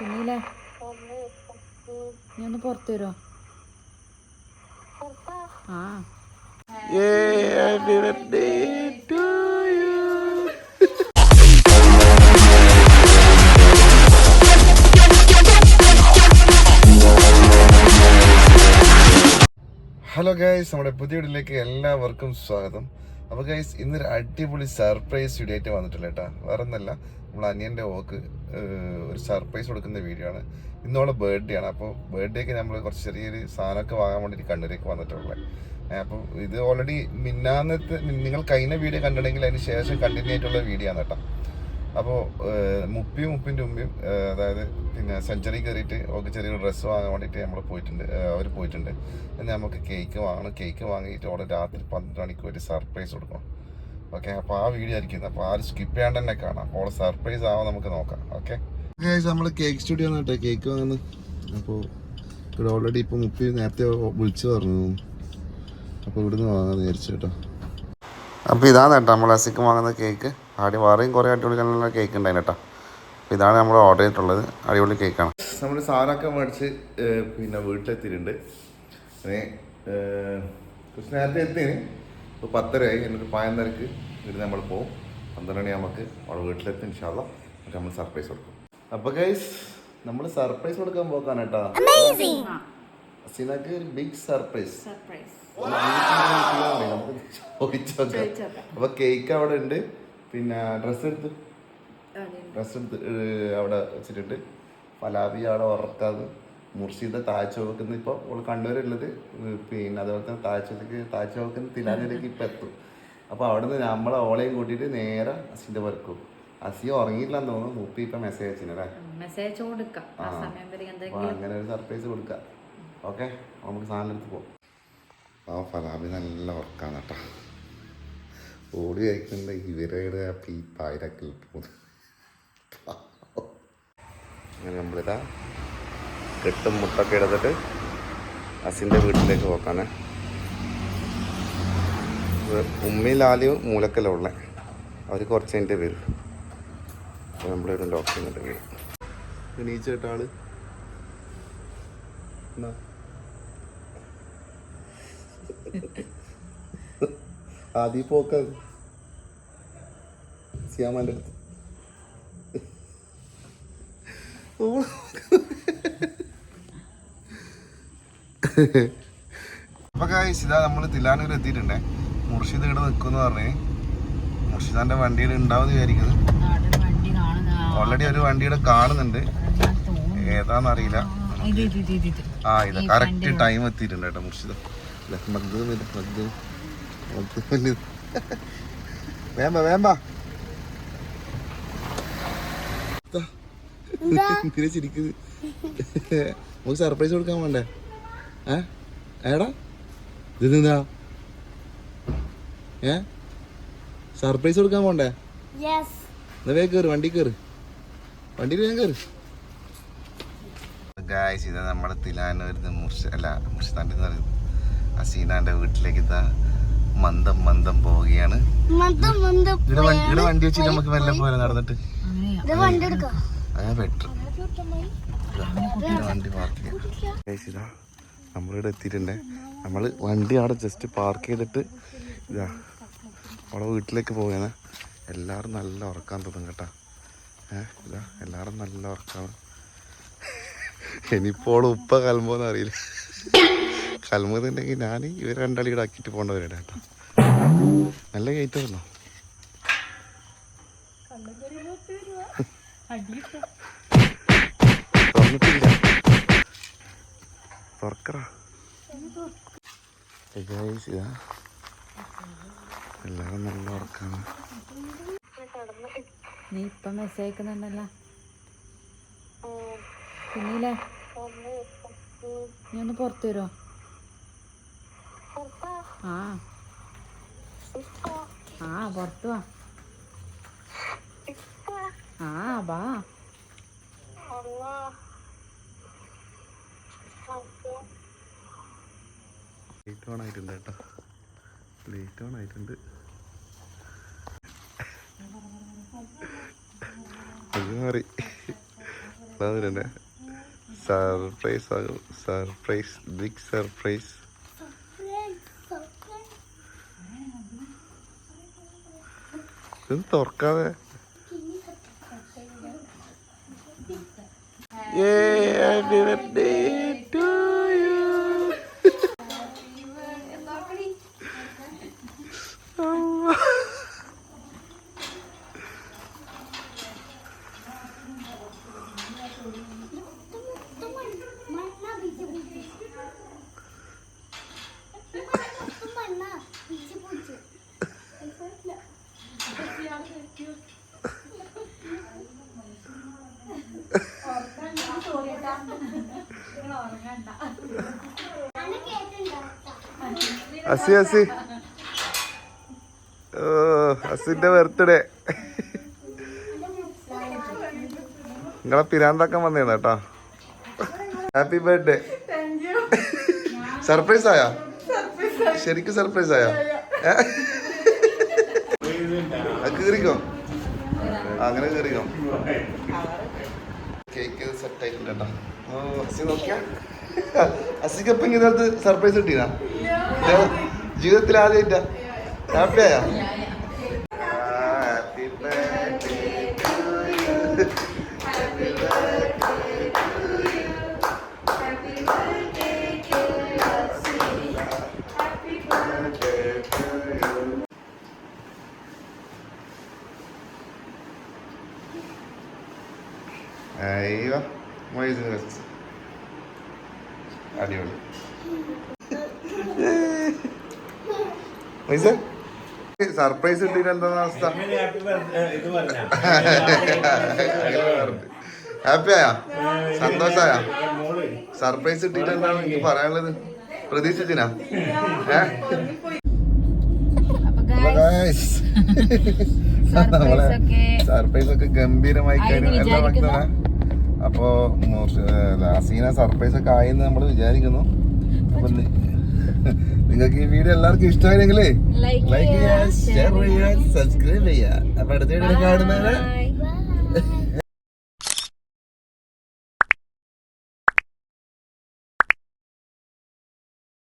പിന്നീലേ നീ ഒന്ന് പുറത്തു വരുമോ ആ. ടു. ഹലോ ഗൈസ് നമ്മുടെ പുതിയ വീട്ടിലേക്ക് എല്ലാവർക്കും സ്വാഗതം. അപ്പോൾ ഗൈസ് ഇന്നൊരു അടിപൊളി സർപ്രൈസ് വീഡിയോ ആയിട്ട് വന്നിട്ടില്ല കേട്ടോ. വേറെ ഒന്നല്ല നമ്മൾ അനിയന്റെ ഓക്ക് ഒരു സർപ്രൈസ് കൊടുക്കുന്ന വീഡിയോ ആണ്. ഇന്നോളെ ബർത്ത്ഡേ ആണ്. അപ്പോൾ ബർത്ത്ഡേക്ക് നമ്മൾ കുറച്ച് ചെറിയൊരു സാധനമൊക്കെ വാങ്ങാൻ വേണ്ടിയിട്ട് കണ്ണൂരേക്ക് വന്നിട്ടുള്ളത് അപ്പോൾ ഇത് ഓൾറെഡി മിന്നാന്നത്തെ നിങ്ങൾ കഴിഞ്ഞ വീഡിയോ കണ്ടിട്ടുണ്ടെങ്കിൽ അതിന് ശേഷം കണ്ടിന്യൂ ആയിട്ടുള്ള വീഡിയോ ആണ് കേട്ടോ. അപ്പോൾ മുപ്പിയും മുപ്പിന്റെ ഉമ്മയും അതായത് പിന്നെ സെഞ്ചുറി കയറിയിട്ട് അവർക്ക് ചെറിയൊരു ഡ്രസ്സ് വാങ്ങാൻ വേണ്ടിയിട്ട് നമ്മൾ പോയിട്ടുണ്ട്. അവർ പോയിട്ടുണ്ട്. നമുക്ക് കേക്ക് വാങ്ങണം. കേക്ക് വാങ്ങിയിട്ട് അവിടെ രാത്രി പന്ത്രണ്ട് മണിക്ക് ഒരു സർപ്രൈസ് കൊടുക്കണം. ഓക്കെ അപ്പോൾ ആ വീഡിയോ ആയിരിക്കും അപ്പോൾ ആരും സ്കിപ്പ് ചെയ്യാണ്ട് തന്നെ കാണാം. അപ്പോൾ സർപ്രൈസ് ആവാൻ നമുക്ക് നോക്കാം. ഓക്കെ നമ്മൾ കേക്ക് സ്റ്റുഡിയോ കേട്ടോ. കേക്ക് വാങ്ങുന്നത് അപ്പോൾ ഇവിടെ ഓൾറെഡി ഇപ്പോൾ മുപ്പി നേരത്തെ വിളിച്ചു പറഞ്ഞു. അപ്പോൾ ഇവിടുന്ന് വാങ്ങാൻ വിചാരിച്ചു കേട്ടോ. അപ്പോൾ ഇതാണ് കേട്ടോ നമ്മൾ അസിക്ക് വാങ്ങുന്ന കേക്ക് ആദ്യം വേറെയും കുറേ അടിപൊളി നല്ല കേക്ക് ഉണ്ടായിരുന്നു കേട്ടോ. അപ്പോൾ ഇതാണ് നമ്മൾ ഓർഡർ ചെയ്തിട്ടുള്ളത്. അടിപൊളി കേക്കാണ് നമ്മൾ സാധനമൊക്കെ മേടിച്ച് പിന്നെ വീട്ടിലെത്തിയിട്ടുണ്ട്. കുറച്ച് നേരത്തെ എത്തിന് ഇപ്പോൾ പത്തരയായി. എന്നിട്ട് പതിനൊന്നരക്ക്. ഇവിടെ നമ്മൾ പോകും പന്ത്രണ്ട് മണി നമുക്ക് അവിടെ വീട്ടിലെത്തി ഇൻഷാല്ല എന്നിട്ട് നമ്മൾ സർപ്രൈസ് കൊടുക്കും. അപ്പോൾ ഗൈസ് നമ്മൾ സർപ്രൈസ് കൊടുക്കാൻ പോക്കാണ് കേട്ടോ. സിനക്ക് ഒരു ബിഗ് സർപ്രൈസ് ചോദിച്ചോക്കാം. അപ്പൊ കേക്ക് അവിടെ ഉണ്ട്. പിന്നെ ഡ്രസ്സ് എടുത്ത്. ഡ്രസ്സ് എടുത്ത് അവിടെ വെച്ചിട്ടുണ്ട്. ഫലാബി അവിടെ ഉറക്കാതെ മുർഷിദ താഴ്ച വെക്കുന്ന ഇപ്പോൾ അവൾ കണ്ണൂരുള്ളത് ഏഹ് പിന്നെ അതുപോലെ തന്നെ താഴ്ച താഴ്ച വെക്കുന്ന തിലാനിലേക്ക് ഇപ്പം എത്തും. അപ്പോൾ അവിടെ നിന്ന് നമ്മളെ ഓളെയും കൂട്ടിയിട്ട് നേരെ അസിന്റെ വർക്കും അസി ഉറങ്ങിയില്ലെന്ന് തോന്നുന്നു. മുപ്പി ഇപ്പം മെസ്സേജ് അയച്ചില്ലേ മെസ്സേജ് കൊടുക്കാം. അങ്ങനെ ഒരു സർപ്രൈസ് കൊടുക്കാം. ഓക്കെ നമുക്ക് സാധനം എടുത്ത് പോകും ആ ഫലാബി നല്ല വർക്കാണ് കേട്ടോ ഓടി കഴിക്കുന്നുണ്ട് ഇവരുടെ ഈ പായരക്കിൽ പോകുന്നു. അങ്ങനെ നമ്മളിതാ കെട്ടും മുട്ടൊക്കെ എടുത്തിട്ട് അസിന്റെ വീട്ടിലേക്ക് പോക്കാണ്. ഉമ്മയും ഉള്ളത് അവർ കുറച്ച് കഴിഞ്ഞിട്ട് വരും. അപ്പോൾ നമ്മളിവിടെ ലോക്ക് ചെയ്യുന്നുണ്ടെങ്കിൽ എണീച്ചേട്ട ആൾ ആദ്യം പോക്ക. സിയാമാന്റെ അടുത്ത്. അപ്പൊ ഇതാ നമ്മൾ തില്ലാനൂർ എത്തിയിട്ടുണ്ടേ. മുർഷിദ് ഇവിടെ നിൽക്കുമെന്ന് പറഞ്ഞേ. മുർഷിദാന്റെ വണ്ടിയിൽ ഉണ്ടാവുമെന്ന് വിചാരിക്കുന്നു. ഓൾറെഡി ഒരു വണ്ടിയുടെ കാണുന്നുണ്ട്. ഏതാന്നറിയില്ല. ആ ഇത് കറക്റ്റ് ടൈം എത്തിയിട്ടുണ്ട് കേട്ടോ മുർഷിദ. വേമ്പ വേമ്പ. ചിരിക്കുന്നത് നമുക്ക് സർപ്രൈസ് കൊടുക്കാൻ വേണ്ടേ ഏ? ഏടാ? ഇത് എന്താ ഏ? സർപ്രൈസ് കൊടുക്കാൻ പോണ്ടേ? എന്നാ വേഗം കയറ് വണ്ടി കയറ് വണ്ടിയിൽ ഞാൻ കയറ് ഗായ്സ് ഇതാ നമ്മുടെ തിലാനൂരിന്ന് മുർഷ അല്ല മുർഷിദാന്റെ എന്ന് പറയുന്നത് അസീനാന്റെ വീട്ടിലേക്ക് ഇതാ മന്ദം മന്ദം പോവുകയാണ്. മന്ദം മന്ദം ഇവിടെ വണ്ടി വെച്ചിട്ട് നമുക്ക് വല്ല പോലെ നടന്നിട്ട്. അങ്ങനെയാ വണ്ടി എടുക്കാം? അതാ ബെറ്റർ വണ്ടി പാർക്ക് ചെയ്യാം. ഇതാ നമ്മളിവിടെ എത്തിയിട്ടുണ്ടേ. നമ്മൾ വണ്ടി അവിടെ ജസ്റ്റ് പാർക്ക് ചെയ്തിട്ട് ഇതാ അവിടെ വീട്ടിലേക്ക് പോവുകയാണ്. എല്ലാവരും നല്ല ഉറക്കാൻ തോന്നും കേട്ടാ. ഏഹ് ഇതാ എല്ലാവരും നല്ല ഉറക്കാണ്. ഇനിയിപ്പോൾ ഉപ്പ കലമ്പോന്ന് അറിയില്ല. കലമ്പുന്നുണ്ടെങ്കിൽ ഞാൻ ഇവർ രണ്ടാളി ഇവിടെ ആക്കിയിട്ട് പോകേണ്ടവരുടെ കേട്ടോ. നല്ല കയറ്റമല്ലോ തുറന്നിട്ടില്ല. തുറക്കറാ ഇതാ. എല്ലാവരും നല്ല ഉറക്കാണ്. നീ ഇപ്പം മെസ്സേജ് അയക്കുന്നുണ്ടല്ലോ. പിന്നീലേ നീ ഒന്ന് പുറത്തു വരുമോ ആ. ആ പുറത്തു വാ. ആ വാ. ലേറ്റ് ഓൺ ആയിട്ടുണ്ട് കേട്ടോ. ലേറ്റ് ഓൺ ആയിട്ടുണ്ട്. അത് മാറി തന്നെ സർപ്രൈസ് ആകും. സർപ്രൈസ് ബിഗ് സർപ്രൈസ് ഇത് തുറക്കാതെ. Yay, happy birthday. Asi Asi. ഓ അസിന്റെ ബർത്ത്ഡേ. നിങ്ങളെ പിരാന്താക്കാൻ വന്നേ കേട്ടോ. ഹാപ്പി ബർത്ത്ഡേ സർപ്രൈസ് ആയാ? ശരിക്കും സർപ്രൈസ് ആയാ? കീറിക്കോ. അങ്ങനെ കേറിയോ കേക്ക് സെറ്റ് ആയിട്ടുണ്ട് ഓ അസി നോക്കിയാ? അസിക്ക് എപ്പം ഇങ്ങനത്തെ സർപ്രൈസ് കിട്ടിയാ ജീവിതത്തിൽ ആദ്യമായിട്ടാ ഹാപ്പി അയ്യോ മൊയ്സ് വെച്ച്. അടിപൊളി. മൊയ്സ് സർപ്രൈസ് കിട്ടിയിട്ട് എന്താ അവസ്ഥ? ഹാപ്പി ആയാ? സന്തോഷായ? സർപ്രൈസ് കിട്ടിയിട്ട് എന്താണ് എനിക്ക് പറയാനുള്ളത്? പ്രതീക്ഷിച്ചിനാ സർപ്രൈസ് ഒക്കെ സർപ്രൈസ് ഒക്കെ ഗംഭീരമായി കാര്യം കഴിഞ്ഞു. എല്ലാ അപ്പോ അസീന സർപ്രൈസ് ഒക്കെ ആയെന്ന് നമ്മൾ വിചാരിക്കുന്നു. അപ്പൊ നിങ്ങൾക്ക് ഈ വീഡിയോ എല്ലാവർക്കും ഇഷ്ടമായില്ലെങ്കിലേ ലൈക്ക് ചെയ്യുക ഷെയർ ചെയ്യുക സബ്സ്ക്രൈബ് ചെയ്യുക അപ്പൊ അടുത്ത വീഡിയോ കാണുന്നവരെ